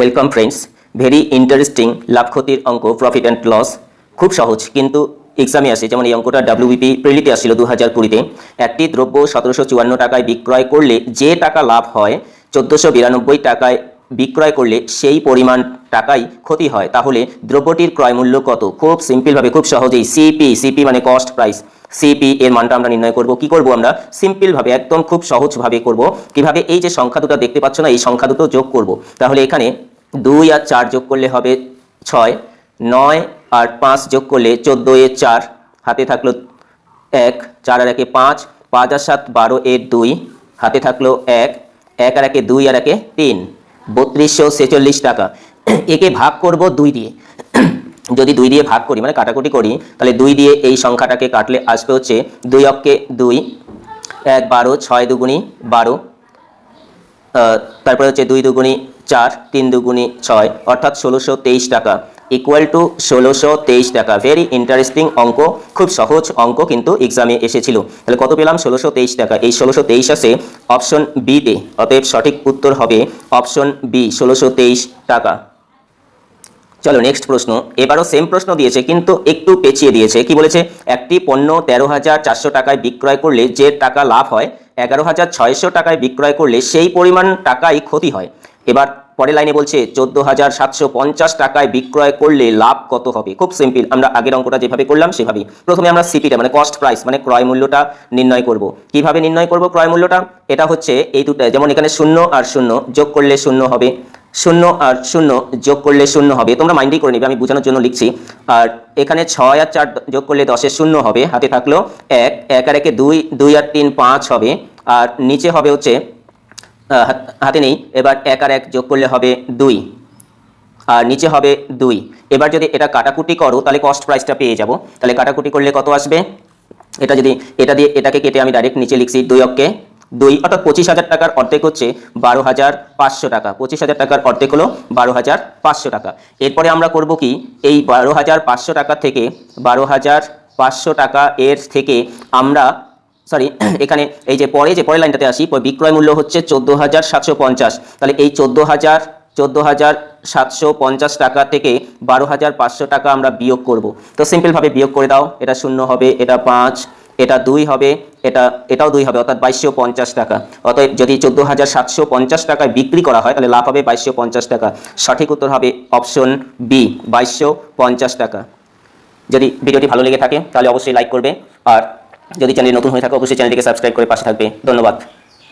Welcome friends very interesting লাভ ক্ষতির অঙ্ক প্রফিট অ্যান্ড লস খুব সহজ, কিন্তু এক্সামে আসে, যেমন এই অঙ্কটা ডাব্লিউবিপি প্রেলিতে আসছিল দু হাজার কুড়িতে। একটি দ্রব্য সতেরোশো চুয়ান্ন টাকায় বিক্রয় করলে যে টাকা লাভ হয়, চোদ্দোশো বিরানব্বই টাকায় বিক্রয় করলে সেই পরিমাণ টাকাই ক্ষতি হয়। তাহলে দ্রব্যটির ক্রয় মূল্য কত? খুব সিম্পলভাবে খুব সহজেই। সিপি সিপি মানে কস্ট প্রাইস সিপি এর মানটা আমরা নির্ণয় করব। কি করব আমরা? সিম্পলভাবে একদম খুব সহজভাবে করব। কীভাবে এই যে সংখ্যা দুটো দেখতে পাচ্ছ না, এই সংখ্যা দুটো যোগ করব। তাহলে এখানে দুই আর চার যোগ করলে হবে ছয়। নয় আর পাঁচ যোগ করলে চোদ্দ এর চার। হাতে থাকল এক, চার আর একে পাঁচ পাঁচ আর সাত বারো এর দুই। হাতে থাকল এক এক আর একে দুই আর একে তিন। বত্রিশশো ছেচল্লিশ টাকা। একে ভাগ করব দুই দিয়ে। যদি দুই দিয়ে ভাগ করি মানে কাটাকুটি করি, তাহলে দুই দিয়ে এই সংখ্যাটাকে কাটলে আসবে হচ্ছে দুই অক্ষে দুই। এক বারো, ছয় দুগুণি বারো। তারপরে হচ্ছে দুই দুগুণি চার তিন দুগুণি ছয়, অর্থাৎ ষোলোশো তেইশ টাকা। ইকুয়াল টু ষোলোশো তেইশ টাকা। ভেরি ইন্টারেস্টিং অঙ্ক, খুব সহজ অঙ্ক কিন্তু এক্সামে এসেছিল। তাহলে কত পেলাম? ষোলোশো তেইশ টাকা। এই ষোলোশো তেইশ আসে অপশন বিতে অতএব সঠিক উত্তর হবে অপশন বি ষোলোশো তেইশ টাকা। চলো নেক্সট প্রশ্ন। এবারও সেম প্রশ্ন দিয়েছে, কিন্তু একটু পেঁচিয়ে দিয়েছে। কি বলেছে? একটি পণ্য তেরো হাজার চারশো টাকায় বিক্রয় করলে যে টাকা লাভ হয় এগারো হাজার ছয়শো টাকায় বিক্রয় করলে সেই পরিমাণ টাকাই ক্ষতি হয়। এবার পরের লাইনে বলছে, চোদ্দ হাজার সাতশো পঞ্চাশ টাকায় বিক্রয় করলে লাভ কত হবে? খুব সিম্পল আমরা আগের অঙ্কটা যেভাবে করলাম, সেভাবেই। প্রথমে আমরা সিপিটা মানে কস্ট প্রাইস মানে ক্রয় মূল্যটা নির্ণয় করব। কীভাবে নির্ণয় করব ক্রয় মূল্যটা? এটা হচ্ছে এই দুটো, যেমন এখানে শূন্য আর শূন্য যোগ করলে শূন্য হবে। শূন্য আর শূন্য যোগ করলে শূন্য হবে। তোমরা মাইন্ডই করে নিবে, আমি বোঝানোর জন্য লিখছি। আর এখানে ছয় আর চার যোগ করলে দশের শূন্য হবে, হাতে থাকল এক। এক আর একে দুই দুই আর তিন, পাঁচ হবে। আর নিচে হবে হচ্ছে হাতে নেই, এবার এক আর এক যোগ করলে হবে দুই। আর নিচে হবে দুই। এবার যদি এটা কাটাকুটি করো, তাহলে কস্ট প্রাইসটা পেয়ে যাব। তাহলে কাটাকুটি করলে কত আসবে? এটা যদি, এটা দিয়ে, এটাকে কেটে আমি ডাইরেক্ট নিচে লিখছি দুই অক্ষে। দুই, অর্থাৎ পঁচিশ হাজার টাকার অর্ধেক হচ্ছে বারো হাজার পাঁচশো টাকা। পঁচিশ হাজার টাকার অর্ধেক হলো বারো হাজার পাঁচশো টাকা। এরপরে আমরা করব কি? এই বারো হাজার পাঁচশো টাকা থেকে বারো হাজার পাঁচশো টাকা এর থেকে আমরা সরি এখানে এই যে পরে, যে পরের লাইনটাতে আসি, পরে বিক্রয় মূল্য হচ্ছে চোদ্দ হাজার সাতশো পঞ্চাশ। তাহলে এই চোদ্দ হাজার চোদ্দ হাজার সাতশো পঞ্চাশ টাকা থেকে বারো হাজার পাঁচশো টাকা আমরা বিয়োগ করব। তো সিম্পলভাবে বিয়োগ করে দাও। এটা শূন্য হবে, এটা পাঁচ, এটা দুই হবে এটা, এটাও দুই হবে, অর্থাৎ বাইশশো পঞ্চাশ টাকা। অতএব যদি চোদ্দ হাজার সাতশো পঞ্চাশ টাকায় বিক্রি করা হয়, তাহলে লাভ হবে বাইশশো পঞ্চাশ টাকা। সঠিক উত্তর হবে অপশন বি, বাইশশো পঞ্চাশ টাকা। যদি ভিডিওটি ভালো লেগে থাকে, তাহলে অবশ্যই লাইক করবে। আর যদি চ্যানেল নতুন হয়ে থাকে, অবশ্যই চ্যানেলটিকে সাবস্ক্রাইব করে পাশে থাকবে। ধন্যবাদ।